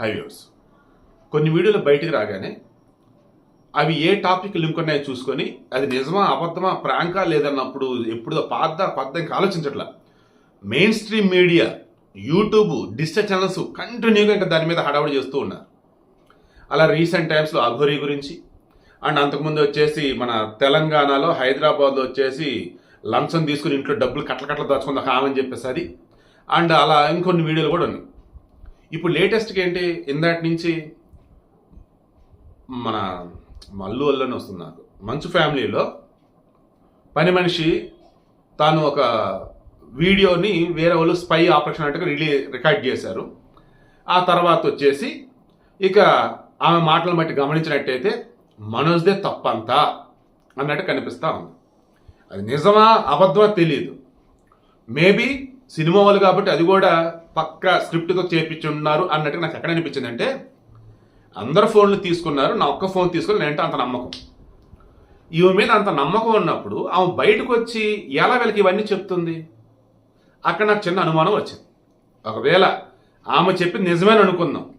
హైవ్యూర్స్ కొన్ని వీడియోలు బయటికి రాగానే అవి ఏ టాపిక్ లింక్ ఉన్నాయో చూసుకొని అది నిజమా అబద్ధమా ప్రాంకా లేదన్నప్పుడు ఎప్పుడు పాత కొత్త ఇంకా ఆలోచించట్లా. Main stream media YouTube digital channels కంటిన్యూగా ఇంకా దాని మీద హడావుడి చేస్తూ ఉన్నారు. అలా రీసెంట్ టైమ్స్లో అఘోరీ గురించి అండ్ అంతకుముందు వచ్చేసి మన తెలంగాణలో హైదరాబాద్లో వచ్చేసి లంచం తీసుకుని ఇంట్లో డబ్బులు కట్ల కట్ల దాచుకుంది ఒక చెప్పేసి అది. అండ్ అలా ఇంకొన్ని వీడియోలు కూడా ఉన్నాయి. ఇప్పుడు లేటెస్ట్గా ఏంటి? ఇందాటి నుంచి మన మల్లు వల్లనే వస్తుంది నాకు. మంచు ఫ్యామిలీలో పని మనిషి తాను ఒక వీడియోని వేరే వాళ్ళు స్పై ఆపరేషన్ అంటే రిలీ రికార్డ్ చేశారు. ఆ తర్వాత వచ్చేసి ఇక ఆమె మాటలను బట్టి గమనించినట్టయితే మనోజ్దే తప్పంతా అన్నట్టు కనిపిస్తూ ఉంది. అది నిజమా? అబద్ధమా? తెలియదు మేబీ సినిమా వాళ్ళు కాబట్టి అది కూడా పక్క స్క్రిప్ట్తో చేపించున్నారు అన్నట్టు నాకు ఎక్కడ అనిపించింది అంటే అందరు ఫోన్లు తీసుకున్నారు నా ఒక్క ఫోన్ తీసుకుని నేనంటే అంత నమ్మకం. ఈమె మీద అంత నమ్మకం ఉన్నప్పుడు ఆమె బయటకు వచ్చి ఎలా వీళ్ళకి ఇవన్నీ చెప్తుంది? అక్కడ నాకు చిన్న అనుమానం వచ్చింది. ఒకవేళ ఆమె చెప్పింది నిజమేని అనుకుందాం.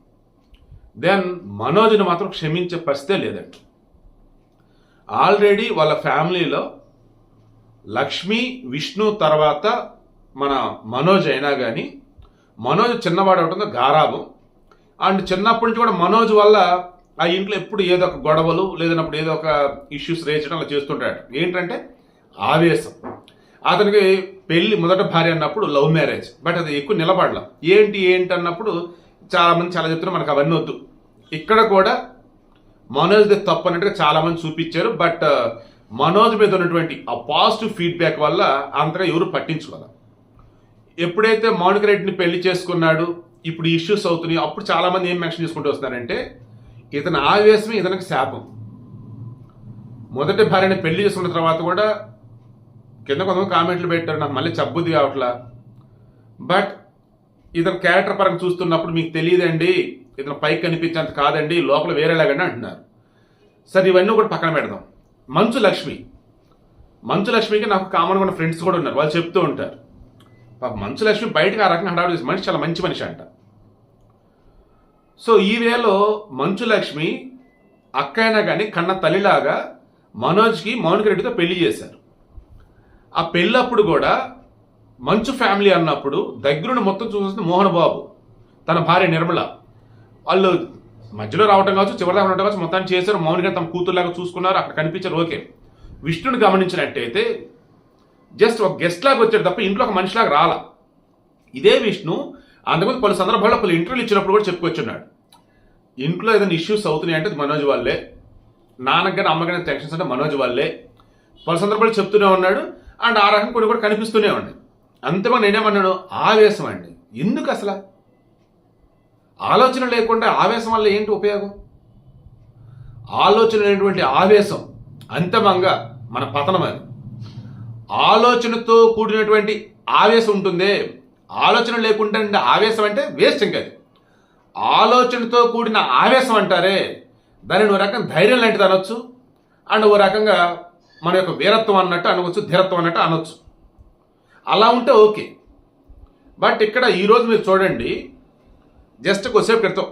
దెన్ మనోజ్ని మాత్రం క్షమించే పరిస్థితే లేదండి. ఆల్రెడీ వాళ్ళ ఫ్యామిలీలో లక్ష్మి విష్ణు తర్వాత మన మనోజ్ అయినా కానీ మనోజ్ చిన్నవాడు ఉంటుంది గారాబం. అండ్ చిన్నప్పటి నుంచి కూడా మనోజ్ వల్ల ఆ ఇంట్లో ఎప్పుడు ఏదో ఒక గొడవలు లేదన్నప్పుడు ఏదో ఒక ఇష్యూస్ రేచడం అలా చేస్తుంటాడు. ఏంటంటే ఆవేశం. అతనికి పెళ్ళి మొదట భార్య అన్నప్పుడు లవ్ మ్యారేజ్. బట్ అది ఎక్కువ నిలబడల. ఏంటి ఏంటి అన్నప్పుడు చాలా మంది చాలా చెప్తున్నారు మనకు అవన్నీ వద్దు. ఇక్కడ కూడా మనోజ్ది తప్పు అన్నట్టుగా చాలామంది చూపించారు. బట్ మనోజ్ మీద ఉన్నటువంటి ఆ పాజిటివ్ ఫీడ్బ్యాక్ వల్ల అంతగా ఎవరు పట్టించుకోవాలి ఎప్పుడైతే మౌనిక రెడ్డిని పెళ్ళి చేసుకున్నాడు ఇప్పుడు ఇష్యూస్ అవుతున్నాయి అప్పుడు చాలా మంది ఏం మెన్షన్ చేసుకుంటూ వస్తున్నారంటే ఇతని ఆవేశం ఇతనికి శాపం. మొదటి భార్యని పెళ్ళి చేసుకున్న తర్వాత కూడా కింద కొంతమంది కామెంట్లు పెట్టారు నాకు మళ్ళీ చబ్బుద్ది కావట్లా. బట్ ఇతను క్యారెక్టర్ పరంగా చూస్తున్నప్పుడు మీకు తెలియదండి ఇతను పైకి కనిపించేంత కాదండి లోపల వేరేలాగండి అంటున్నారు. సరే ఇవన్నీ కూడా పక్కన పెడదాం. మంచు లక్ష్మి. మంచు లక్ష్మికి నాకు కామన్గా ఉన్న ఫ్రెండ్స్ కూడా ఉన్నారు వాళ్ళు చెప్తూ ఉంటారు. పాప మంచు లక్ష్మి బయటకు ఆ రకంగా హడావుడు చేసి మనిషి చాలా మంచి మనిషి అంట. సో ఈ వేలో మంచు లక్ష్మి అక్క అయినా కానీ కన్న తల్లిలాగా మనోజ్కి మౌనిక రెడ్డితో పెళ్ళి చేశారు. ఆ పెళ్ళప్పుడు కూడా మంచు ఫ్యామిలీ అన్నప్పుడు దగ్గరుండి మొత్తం చూస్తుంది మోహన్ బాబు తన భార్య నిర్మల. వాళ్ళు మధ్యలో రావటం కావచ్చు చివరి ఉండటం కావచ్చు మొత్తాన్ని చేశారు. మౌనిక తమ కూతురులాగా చూసుకున్నారు అక్కడ కనిపించారు. ఓకే. విష్ణుని గమనించినట్టయితే జస్ట్ ఒక గెస్ట్ లాగా వచ్చాడు తప్ప ఇంట్లో ఒక మనిషిలాగా రాల. ఇదే విష్ణు అంతకుముందు పలు సందర్భాల్లో పలు ఇంటర్వ్యూలు ఇచ్చినప్పుడు కూడా చెప్పుకొచ్చున్నాడు. ఇంట్లో ఏదైనా ఇష్యూస్ అవుతున్నాయి అంటే మనోజ్ వాళ్ళే. నాన్నగారి అమ్మగారి టెన్షన్స్ అంటే మనోజ్ వాళ్ళే. పలు సందర్భాలు చెప్తూనే ఉన్నాడు. అండ్ ఆ రకం కొన్ని కూడా కనిపిస్తూనే ఉన్నాయి. అంతేమో నేనేమన్నాడు ఆవేశం అండి. ఎందుకు అసలు? ఆలోచన లేకుండా ఆవేశం వల్ల ఏంటి ఉపయోగం? ఆలోచన లేనటువంటి ఆవేశం అంతిమంగా మన పతనం అది. ఆలోచనతో కూడినటువంటి ఆవేశం ఉంటుందే. ఆలోచన లేకుండా ఉండే ఆవేశం అంటే వేస్ట్ ఇంకా అది. ఆలోచనతో కూడిన ఆవేశం అంటారే. దానిని ఓ రకం ధైర్యం లాంటిది అనొచ్చు. అండ్ ఓ రకంగా మన యొక్క వీరత్వం అన్నట్టు అనవచ్చు ధీరత్వం అన్నట్టు అనొచ్చు. అలా ఉంటే ఓకే. బట్ ఇక్కడ ఈరోజు మీరు చూడండి. జస్ట్ కొద్దిసేపు క్రితం.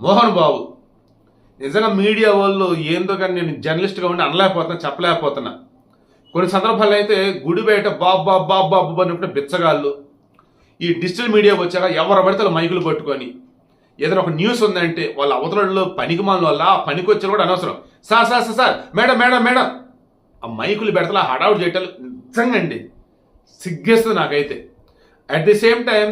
మోహన్ బాబు. నిజంగా మీడియా వాళ్ళు ఏందో కానీ నేను జర్నలిస్ట్గా ఉండి అనలేకపోతున్నా చెప్పలేకపోతున్నా. కొన్ని సందర్భాల్లో అయితే గుడి బయట బాబ్ బాబ్ బాబు బాబు అన్నప్పుడు బిచ్చగాళ్ళు. ఈ డిజిటల్ మీడియా వచ్చాక ఎవరు పడితే వాళ్ళు మైకులు పట్టుకొని ఏదైనా ఒక న్యూస్ ఉందంటే వాళ్ళ అవతలలో పనికి మాల వల్ల ఆ పనికి వచ్చిన కూడా అనవసరం. Sir sir sir sir madam madam madam. ఆ మైకులు పెడతలా హడావుడు చేయటాలు నిజంగా అండి. సిగ్గేస్తుంది నాకైతే. అట్ ది సేమ్ టైం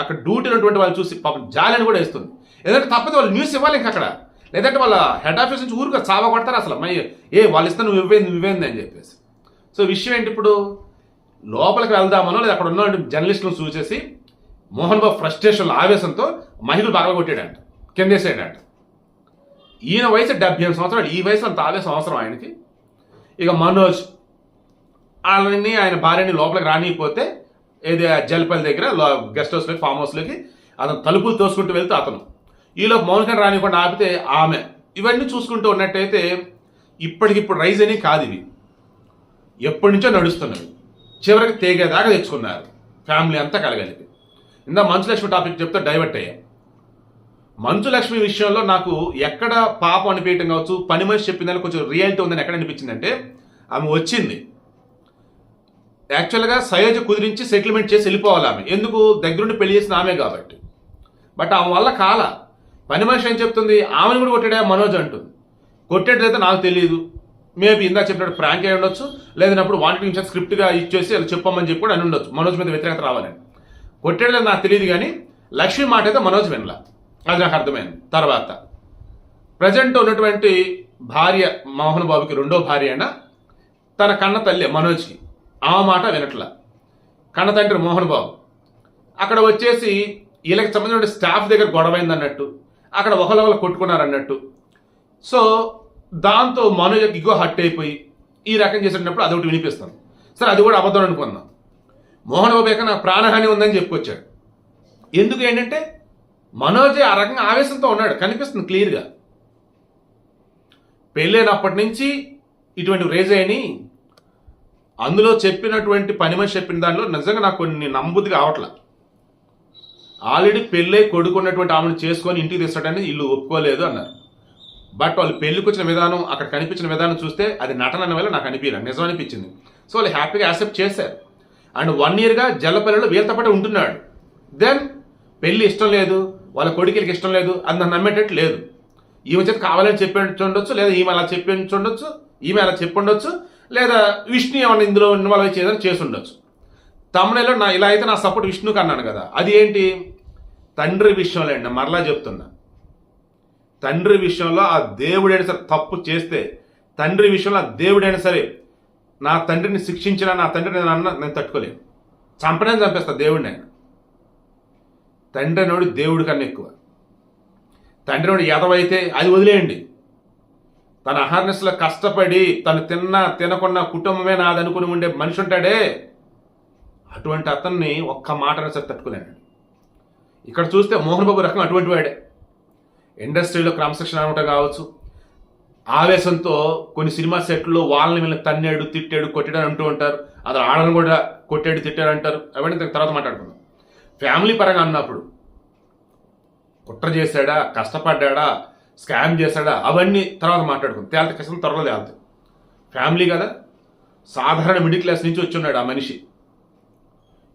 అక్కడ డ్యూటీ ఉన్నటువంటి వాళ్ళు చూసి పాపం జాలని కూడా వేస్తుంది. ఎందుకంటే తప్పదు వాళ్ళు న్యూస్ ఇవ్వాలి ఇంకా అక్కడ. లేదంటే వాళ్ళ హెడ్ ఆఫీస్ నుంచి ఊరికి చావ కొడతారు అసలు. మై ఏ వాళ్ళు ఇస్తే నువ్వు ఇవ్వేంది ఇవ్వేంది అని చెప్పేసి. సో విషయం ఏంటి ఇప్పుడు? లోపలికి వెళ్దామనో లేదా అక్కడ ఉన్న జర్నలిస్టులను చూసేసి మోహన్ బాబు ఫ్రస్ట్రేషన్ ఆవేశంతో మహిళలు బాగా కొట్టాడంట కిందేసాడంట ఈయన వయసు డెబ్బై ఎనిమిది సంవత్సరాలు ఈ వయసు అంత ఆవేశం అవసరం ఆయనకి. ఇక మనోజ్ వాళ్ళని ఆయన భార్యని లోపలికి రానియకపోతే ఏది జల్పల్లి దగ్గర గెస్ట్ హౌస్లోకి ఫామ్ హౌస్లోకి అతను తలుపులు తోసుకుంటూ వెళ్తే అతను. ఈలోపు మౌనికని రానివ్వకుండా ఆపితే ఆమె. ఇవన్నీ చూసుకుంటూ ఉన్నట్టయితే ఇప్పటికిప్పుడు రైజ్ అని కాదు ఇవి. ఎప్పటి నుంచో నడుస్తున్నవి. చివరికి తేగేదాకా తెచ్చుకున్నారు. ఫ్యామిలీ అంతా కలగలిపి ఇందా మంచు లక్ష్మి టాపిక్ చెప్తే డైవర్ట్ అయ్యాం. మంచు లక్ష్మి విషయంలో నాకు ఎక్కడ పాపం అనిపించడం కావచ్చు పని మనిషి చెప్పిందని కొంచెం రియాలిటీ ఉందని ఎక్కడ అనిపించిందంటే ఆమె వచ్చింది. యాక్చువల్గా సయోజ కుదిరించి సెటిల్మెంట్ చేసి వెళ్ళిపోవాలి ఆమె. ఎందుకు? దగ్గరుండి పెళ్ళి చేసిన ఆమె కాబట్టి. బట్ ఆమె వల్ల కాల. పని మనిషి ఏం చెప్తుంది? ఆమెను కూడా కొట్టాడా మనోజ్ అంటుంది. కొట్టేటైతే నాకు తెలియదు మేబీ ఇందా చెప్పినట్టు ప్రాంక్ అయి ఉండొచ్చు. లేదన్నప్పుడు వాంటెడ్ నిమిషం స్క్రిప్ట్గా ఇచ్చేసి అలా చెప్పమని చెప్పి కూడా అని ఉండొచ్చు. మనోజ్ మీద వ్యతిరేకత రావాలని. కొట్టేళ్ళని నాకు తెలియదు కానీ లక్ష్మి మాట అయితే మనోజ్ వినలా. అది నాకు అర్థమైంది. తర్వాత ప్రజెంట్ ఉన్నటువంటి భార్య మోహన్ బాబుకి రెండో భార్య అయినా తన కన్న తల్లి మనోజ్కి ఆ మాట వినట్ల. కన్న తండ్రి మోహన్ బాబు. అక్కడ వచ్చేసి వీళ్ళకి సంబంధించిన స్టాఫ్ దగ్గర గొడవైంది అన్నట్టు అక్కడ ఒకళ్ళొకళ్ళు కొట్టుకున్నారన్నట్టు. సో దాంతో మనోజ్కి ఇగో హట్ అయిపోయి ఈ రకం చేసేటప్పుడు అదొకటి వినిపిస్తాను సరే అది కూడా అబద్ధం అనుకుందాం. మోహన్ బాబు యొక్క నాకు ప్రాణహాని ఉందని చెప్పుకొచ్చాడు. ఎందుకు ఏంటంటే మనోజే ఆ రకంగా ఆవేశంతో ఉన్నాడు కనిపిస్తుంది క్లియర్గా. పెళ్ళైనప్పటి నుంచి ఇటువంటి రేజ్ అయ్యని అందులో చెప్పినటువంటి పని మనిషి చెప్పిన దానిలో నిజంగా నాకు కొన్ని నమ్ముద్ది కావట్లా. ఆల్రెడీ పెళ్ళై కొడుకున్నటువంటి ఆమెను చేసుకొని ఇంటికి తీస్తాడని వీళ్ళు ఒప్పుకోలేదు అన్నారు. బట్ వాళ్ళు పెళ్ళికొచ్చిన వచ్చిన విధానం అక్కడ కనిపించిన విధానం చూస్తే అది నటన అనే వల్ల నాకు అనిపించలేదు నిజం అనిపించింది. సో వాళ్ళు హ్యాపీగా యాక్సెప్ట్ చేశారు. అండ్ వన్ ఇయర్గా జల్లపల్లిలో వీళ్ళతో పాటు ఉంటున్నాడు. దెన్ పెళ్ళి ఇష్టం లేదు వాళ్ళ కొడుకులకి ఇష్టం లేదు అది నన్ను నమ్మేటట్టు లేదు. ఈమె చేత కావాలని చెప్పి ఉండొచ్చు లేదా ఈమె అలా చెప్పి ఉండొచ్చు ఈమె అలా చెప్పి ఉండొచ్చు లేదా విష్ణు ఏమన్నా ఇందులో ఇన్వాల్వ్ చేయదని చేసి ఉండొచ్చు తమిళలో నా ఇలా అయితే నా సపోర్ట్ విష్ణుకి అన్నాను కదా. అది ఏంటి? తండ్రి విషయంలో అండి మరలా చెప్తున్నా. తండ్రి విషయంలో ఆ దేవుడైనా సరే తప్పు చేస్తే తండ్రి విషయంలో ఆ దేవుడైనా సరే నా తండ్రిని శిక్షించినా నా తండ్రిని నేను అన్న నేను తట్టుకోలేను. చంపనే చంపేస్తా దేవుడిని ఆయన తండ్రి నోడి దేవుడి కన్నా ఎక్కువ. తండ్రి నోడు ఎదవైతే అది వదిలేయండి. తన అహర్నెస్లో కష్టపడి తను తిన్నా తినకున్న కుటుంబమే నాదనుకుని ఉండే మనిషి ఉంటాడే. అటువంటి అతన్ని ఒక్క మాటనే సరే తట్టుకోలేనండి. ఇక్కడ చూస్తే మోహన్ బాబు రకం అటువంటి వాడే. ఇండస్ట్రీలో క్రమశిక్షణ అనమాట కావచ్చు. ఆవేశంతో కొన్ని సినిమా సెట్లో వాళ్ళని వీళ్ళని తన్నాడు తిట్టాడు కొట్టాడు అంటూ ఉంటారు. అది ఆడని కూడా కొట్టాడు తిట్టాడు అంటారు. అవన్నీ దాని తర్వాత మాట్లాడుకుందాం. ఫ్యామిలీ పరంగా అన్నప్పుడు కుట్ర చేశాడా కష్టపడ్డాడా స్కామ్ చేశాడా అవన్నీ తర్వాత మాట్లాడుకుందాం. తేలితే కష్టం త్వరలో తేలుతాయి ఫ్యామిలీ కదా. సాధారణ మిడిల్ క్లాస్ నుంచి వచ్చి ఉన్నాడు ఆ మనిషి.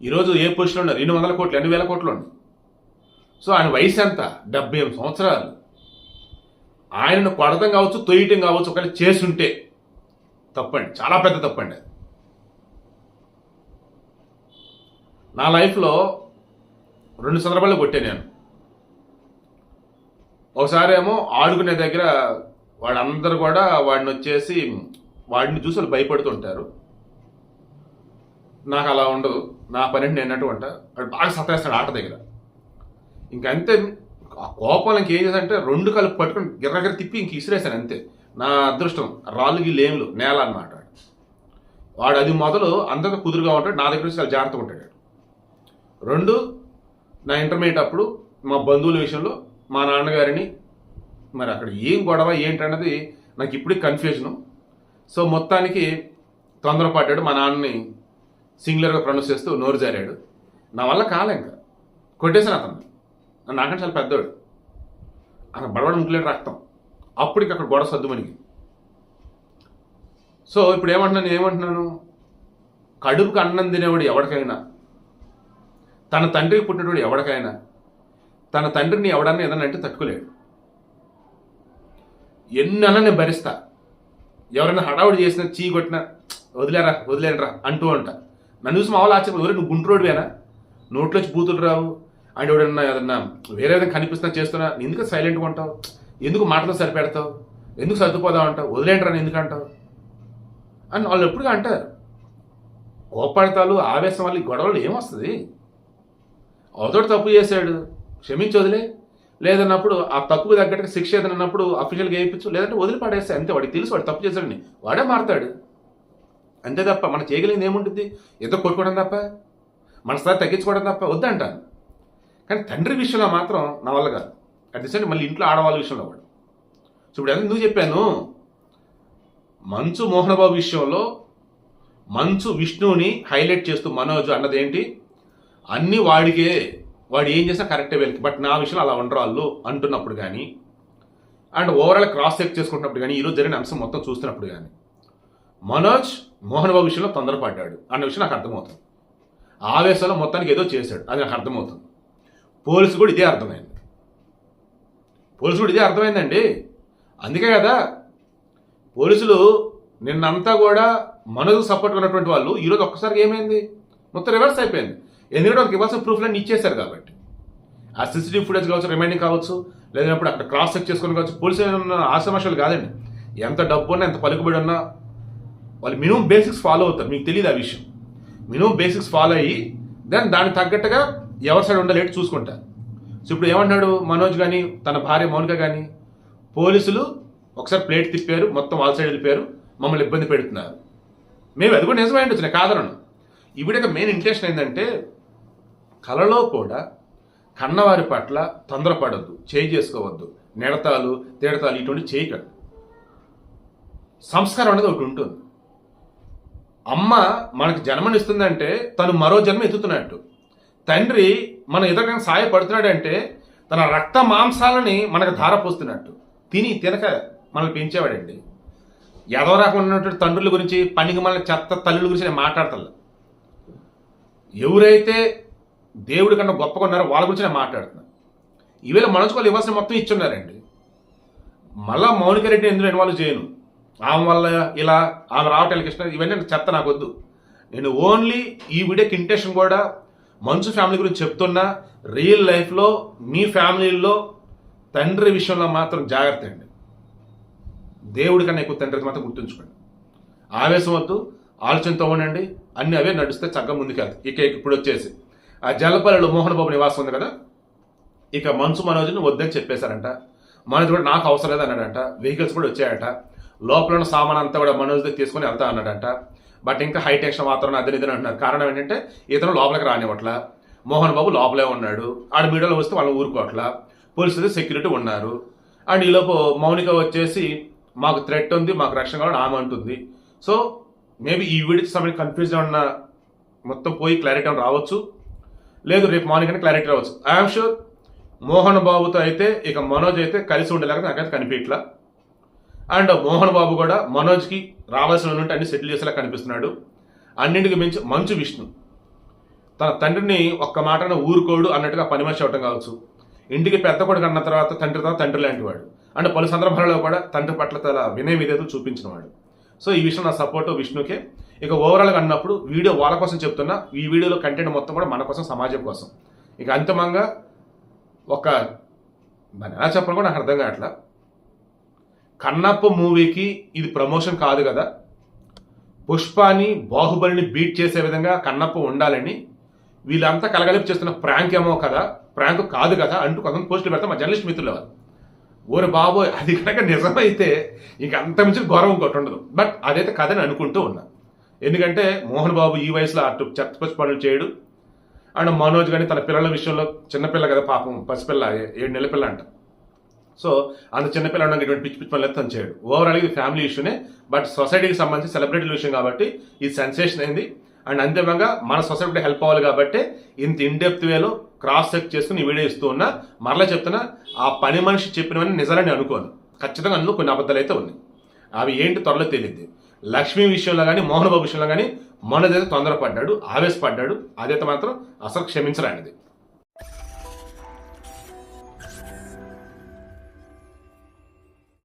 ఈరోజు ఏ పొజిషన్లో ఉన్నారు రెండు వందల కోట్లు ఎన్ని వేల కోట్లు ఉన్నాయి సో ఆయన వయసు ఎంత? డెబ్బై ఎనిమిది సంవత్సరాలు. ఆయనను కొడతం కావచ్చు తొయ్యటం కావచ్చు ఒకవేళ చేసుంటే తప్పండి. చాలా పెద్ద తప్పండి అది. నా లైఫ్లో రెండు సందర్భాలు కొట్టే నేను. ఒకసారి ఏమో ఆడుకునే దగ్గర వాళ్ళందరూ కూడా వాడిని వచ్చేసి వాడిని చూసి వాళ్ళు భయపడుతుంటారు నాకు అలా ఉండదు. నా పని నేను అన్నట్టు వాడు బాగా సతాయిస్తాడు ఆట దగ్గర. ఇంకంతే. ఆ కోపం ఇంకేం చేశానంటే రెండు కళ్ళు పట్టుకుని గిర్రగిర తిప్పి ఇంక ఇసిరేశాను అంతే. నా అదృష్టం రాళ్ళు గిల్లు నేల అనమాట వాడు అది మొదలు అందరితో కుదురుగా ఉంటాడు. నా దగ్గర నుంచి చాలా జాగ్రత్తగా ఉంటాడు. రెండు నా ఇంటర్మీడియట్ అప్పుడు మా బంధువుల విషయంలో మా నాన్నగారిని మరి అక్కడ ఏం గొడవ ఏంటన్నది నాకు ఇప్పుడు కన్ఫ్యూజను సో మొత్తానికి తొందరపడ్డాడు మా నాన్నని సింగులర్గా ప్రొనౌన్స్ చేస్తూ నోరు జారాడు. నా వల్ల కాలే ఇంకా. కొట్టేశాను అతను నాకంటే చాలా పెద్దోడు. అతను బడబడ ముట్లేడు రక్తం. అప్పటికి అక్కడ గొడవ సర్దుమణికి సో ఇప్పుడు ఏమంటున్నాను ఏమంటున్నాను? కడుపుకి అన్నం తినేవాడు ఎవరికైనా. తన తండ్రికి పుట్టినవాడు ఎవరికైనా. తన తండ్రిని ఎవడన్నా ఏదన్నా అంటే తట్టుకోలేడు. ఎన్నన్నా నేను భరిస్తా. ఎవరైనా హడావుడి చేసినా చీ కొట్టినా వదిలేరా వదిలేనరా అంటూ అంట నన్ను చూసి మామూలు ఆశ్చర్యం ఎవరు నువ్వు గుంటురోడివేనా? నోట్లోంచి బూతులు రావు. అండ్ ఎవడన్నా ఏదన్నా వేరే విధంగా కనిపిస్తున్నా చేస్తున్నా ఎందుకు సైలెంట్గా ఉంటావు? ఎందుకు మాటలు సరిపెడతావు? ఎందుకు సర్దుపోదావు అంటావు? వదిలేంటారని ఎందుకు అంటావు? అని వాళ్ళు ఎప్పుడుగా అంటారు. కోపడతాలు ఆవేశం వల్ల గొడవలు ఏమొస్తుంది? అవతోడు తప్పు చేశాడు క్షమించి వదిలే లేదన్నప్పుడు ఆ తప్పుకు తగ్గట్టుగా శిక్ష ఏదన్నప్పుడు అఫీషియల్గా వేయించు లేదంటే వదిలి పడేస్తే అంతే. వాడికి తెలుసు వాడు తప్పు చేశాడని. వాడే మారతాడు. అంతే తప్ప మనం చేయగలిగింది ఏముంటుంది? ఏదో కొట్టుకోవడం తప్ప? మన స్థాయి తగ్గించుకోవడం తప్ప? వద్దంటాను కానీ తండ్రి విషయంలో మాత్రం నా వల్ల కాదు. అట్ ది సేమ్ మళ్ళీ ఇంట్లో ఆడవాళ్ళ విషయంలో వాడు సో ఇప్పుడు ఎందుకు చెప్పాను? మంచు మోహనబాబు విషయంలో మంచు విష్ణువుని హైలైట్ చేస్తూ మనోజ్ అన్నదేంటి? అన్ని వాడికే వాడు ఏం చేసినా కరెక్టే వెళ్తే బట్ నా విషయంలో అలా ఉండరు వాళ్ళు అంటున్నప్పుడు కానీ అండ్ ఓవరాల్ క్రాస్ చెక్ చేసుకుంటున్నప్పుడు కానీ ఈరోజు జరిగిన అంశం మొత్తం చూస్తున్నప్పుడు కానీ మనోజ్ మోహన్ బాబు విషయంలో తొందరపడ్డాడు అన్న విషయం నాకు అర్థమవుతుంది. ఆవేశంలో మొత్తానికి ఏదో చేశాడు. అది నాకు అర్థమవుతుంది. పోలీసు కూడా ఇదే అర్థమైంది. పోలీసు కూడా ఇదే అర్థమైందండి. అందుకే కదా పోలీసులు నిన్నంతా కూడా మనకు సపోర్ట్ ఉన్నటువంటి వాళ్ళు ఈరోజు ఒక్కసారిగా ఏమైంది? మొత్తం రివర్స్ అయిపోయింది. ఎందుకంటే వాళ్ళకి ఇవ్వాల్సిన ప్రూఫ్లన్నీ ఇచ్చేశారు కాబట్టి. ఆ సీసీటీవీ ఫుటేజ్ కావచ్చు రిమైండింగ్ కావచ్చు లేదంటే అక్కడ క్రాస్ చెక్ చేసుకొని కావచ్చు పోలీసులు ఆశమాషాలు కాదండి. ఎంత డబ్బు ఉన్నా ఎంత పలుకుబడి ఉన్నా వాళ్ళు మినిమం బేసిక్స్ ఫాలో అవుతారు. మీకు తెలియదు ఆ విషయం. మినిమం బేసిక్స్ ఫాలో అయ్యి దెన్ దానికి తగ్గట్టుగా ఎవరి సైడ్ ఉండలేటు చూసుకుంటా. సో ఇప్పుడు ఏమన్నాడు మనోజ్ కానీ తన భార్య మౌనిక కానీ పోలీసులు ఒకసారి ప్లేట్ తిప్పారు మొత్తం వాళ్ళ సైడ్ వెళ్ళిపోయారు మమ్మల్ని ఇబ్బంది పెడుతున్నారు. మేము అది కూడా నిజమే ఉండొచ్చు నేను కాదనను ఇవిడక మెయిన్ ఇంటెన్షన్ ఏంటంటే కళలో కూడా కన్నవారి పట్ల తొందరపడద్దు చేయి చేసుకోవద్దు. నెడతాలు తిడతాలు ఇటువంటి చేయకండి సంస్కారం అనేది ఒకటి ఉంటుంది. అమ్మ మనకు జన్మనిస్తుందంటే తను మరో జన్మ ఎత్తుతున్నట్టు. తండ్రి మన ఎదురుగా సాయపడుతున్నాడంటే తన రక్త మాంసాలని మనకు ధారపోస్తున్నట్టు. తిని తినక మనల్ని పెంచేవాడండి. ఎదో రకం ఉన్నటువంటి తండ్రుల గురించి పనికి మన చెత్త తల్లుల గురించి నేను మాట్లాడతాను ఎవరైతే దేవుడి కన్నా గొప్పగా ఉన్నారో వాళ్ళ గురించి నేను మాట్లాడుతున్నాను ఈవేళ మనసుకోవాలి ఇవ్వాల్సిన మొత్తం ఇచ్చున్నారండి. మళ్ళా మౌనిక రెడ్డి ఎందుకు ఇన్వాల్వ్ చేయను? ఆమె వల్ల ఇలా ఆమె రావటానికి ఇష్టం ఇవన్నీ చెత్త నాకు వద్దు నేను ఓన్లీ ఈ వీడియోకి ఇంటెన్షన్ కూడా మంచు ఫ్యామిలీ గురించి చెప్తున్నా రియల్ లైఫ్లో మీ ఫ్యామిలీల్లో తండ్రి విషయంలో మాత్రం జాగ్రత్త అండి. దేవుడి కన్నా ఎక్కువ తండ్రి మాత్రం గుర్తుంచుకోండి. ఆవేశం వద్దు ఆలోచనతో ఉండండి అన్ని అవే నడిస్తే చక్కగా ముందుకెళ్తాయి ఇక ఇప్పుడు వచ్చేసి ఆ జలపల్లిలో మోహన్ బాబు నివాసం ఉంది కదా? ఇక మంచు మనోజ్ని వద్దని చెప్పేశారంట. మనోజ్ కూడా నాకు అవసరం లేదు అన్నాడంట వెహికల్స్ కూడా వచ్చాయట. లోపల ఉన్న సామాన్ అంతా కూడా మనోజ్ దగ్గర తీసుకొని వెళ్తా అన్నాడంట. బట్ ఇంకా హై టెన్షన్ వాతావరణం అదే ఇదని అంటున్నారు. కారణం ఏంటంటే ఇతను లోపలికి రానివ్వట్ల. మోహన్ బాబు లోపలే ఉన్నాడు. ఆడ మీడియాలో వస్తే వాళ్ళని ఊరుకోవట్ల. పోలీసులు సెక్యూరిటీ ఉన్నారు. అండ్ ఈలోపు మౌనిక వచ్చేసి మాకు థ్రెట్ ఉంది మాకు రక్షణ కావాలని ఆమె అంటుంది. సో మేబీ ఈ వీడియోకి సమయం కన్ఫ్యూజన్ ఉన్న మొత్తం పోయి క్లారిటీ అని రావచ్చు? లేదు రేపు మార్నింగ్ అని క్లారిటీ రావచ్చు. ఐఎమ్ షూర్ మోహన్ బాబుతో అయితే ఇక మనోజ్ అయితే కలిసి ఉండేలాగా నాకైతే కనిపించట్లా. అండ్ మోహన్ బాబు కూడా మనోజ్కి రావాల్సిన అన్ని సెటిల్ చేసేలా కనిపిస్తున్నాడు. అన్నింటికి మించి మంచు విష్ణు. తన తండ్రిని ఒక్క మాటన ఊరుకోడు అన్నట్టుగా పని మనిషి అవటం కావచ్చు. ఇంటికి పెద్ద కొడుకు అన్న తర్వాత తండ్రి తర్వాత తండ్రి లాంటి వాడు. అండ్ పలు సందర్భాలలో కూడా తండ్రి పట్ల తన వినయ విధేతలు చూపించిన వాడు. సో ఈ విషయం నా సపోర్ట్ విష్ణుకే. ఇక ఓవరాల్గా అన్నప్పుడు వీడియో వాళ్ళ కోసం చెప్తున్నా ఈ వీడియోలో కంటెంట్ మొత్తం కూడా మన కోసం సమాజం కోసం. ఇక అంతిమంగా ఒక దాన్ని ఎలా చెప్పడం కూడా నాకు అర్థం కావట్లా. కన్నప్ప మూవీకి ఇది ప్రమోషన్ కాదు కదా. పుష్పాని బాహుబలిని బీట్ చేసే విధంగా కన్నప్ప ఉండాలని వీళ్ళంతా కలగలిపి చేస్తున్న ప్రాంక్ ఏమో కదా. ప్రాంక్ కాదు కదా అంటూ కొంతమంది పోస్టులు పెడతాం మా జర్నలిస్ట్ మిత్రులు ఓరే ఓరి బాబోయ్ అది కనుక నిజమైతే ఇంక అంత మించి గౌరవం ఇంకోటి ఉండదు. బట్ అదైతే కథని అనుకుంటూ ఉన్నా. ఎందుకంటే మోహన్ బాబు ఈ వయసులో అటు చెత్త పనులు చేయడు. అండ్ మనోజ్ కానీ తన పిల్లల విషయంలో చిన్నపిల్ల కదా పాపం పసిపిల్ల ఏడు నెలల పిల్ల అంట. సో అంత చిన్నపిల్లలు ఉండగా ఇటువంటి పిచ్చి పిచ్చి పనులు తను చేయడు. ఓవరాల్ ఇది ఫ్యామిలీ ఇష్యూనే బట్ సొసైటీకి సంబంధించి సెలబ్రిటీల విషయం కాబట్టి ఇది సెన్సేషన్ అయింది. అండ్ అంతిమంగా మన సొసైటీ హెల్ప్ అవ్వాలి కాబట్టి ఇంత ఇన్డెప్త్ వేలో క్రాస్ చెక్ చేసుకుని ఈ వీడియో ఇస్తూ ఉన్నా మరలా చెప్తున్నా ఆ పని మనిషి చెప్పినవన్నీ నిజాలని అనుకోను. ఖచ్చితంగా అందులో కొన్ని అబద్ధాలు అయితే ఉన్నాయి. అవి ఏంటి త్వరలో తెలియదు. లక్ష్మి విషయంలో కానీ మోహన్ బాబు విషయంలో కానీ మనదైతే తొందరపడ్డాడు ఆవేశపడ్డాడు. అదైతే మాత్రం అసలు క్షమించరానిది.